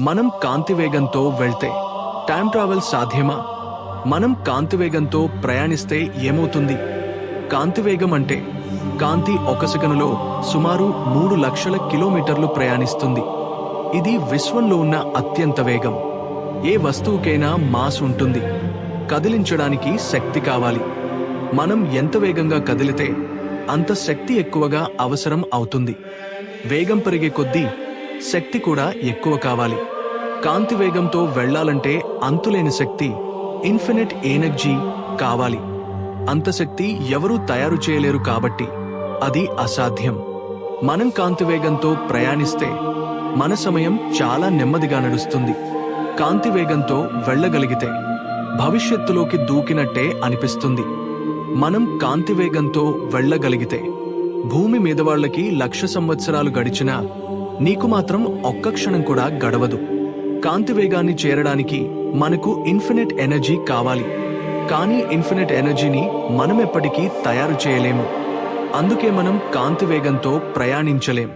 మనం కాంతి వేగంతో వెళ్తే టైం ట్రావెల్ సాధ్యమా? మనం కాంతి వేగంతో ప్రయాణిస్తే ఏమవుతుంది? కాంతి వేగం అంటే కాంతి ఒక సెకనులో సుమారు మూడు లక్షల కిలోమీటర్లు ప్రయాణిస్తుంది. ఇది విశ్వంలో ఉన్న అత్యంత వేగం. ఏ వస్తువుకైనా మాస్ ఉంటుంది. కదిలించడానికి శక్తి కావాలి. మనం ఎంత వేగంగా కదిలితే అంత శక్తి ఎక్కువగా అవసరం అవుతుంది. వేగం పెరిగే కొద్దీ శక్తి కూడా ఎక్కువ కావాలి. కాంతి వేగంతో వెళ్ళాలంటే అంతులేని శక్తి ఇన్ఫినిట్ ఎనర్జీ కావాలి. అంత శక్తి ఎవరూ తయారు చేయలేరు కాబట్టి అది అసాధ్యం. మనం కాంతి వేగంతో ప్రయాణిస్తే మన సమయం చాలా నెమ్మదిగా నడుస్తుంది. కాంతి వేగంతో వెళ్ళగలిగితే భవిష్యత్తులోకి దూకినట్టే అనిపిస్తుంది. మనం కాంతి వేగంతో వెళ్ళగలిగితే భూమి మీద వాళ్ళకి లక్ష సంవత్సరాలు గడిచినా నీకు మాత్రం ఒక్క క్షణం కూడా గడవదు. కాంతి వేగాన్ని చేరడానికి మనకు ఇన్ఫినిట్ ఎనర్జీ కావాలి. కానీ ఇన్ఫినిట్ ఎనర్జీని మనం ఎప్పటికీ తయారు చేయలేము. అందుకే మనం కాంతి వేగంతో ప్రయాణించలేం.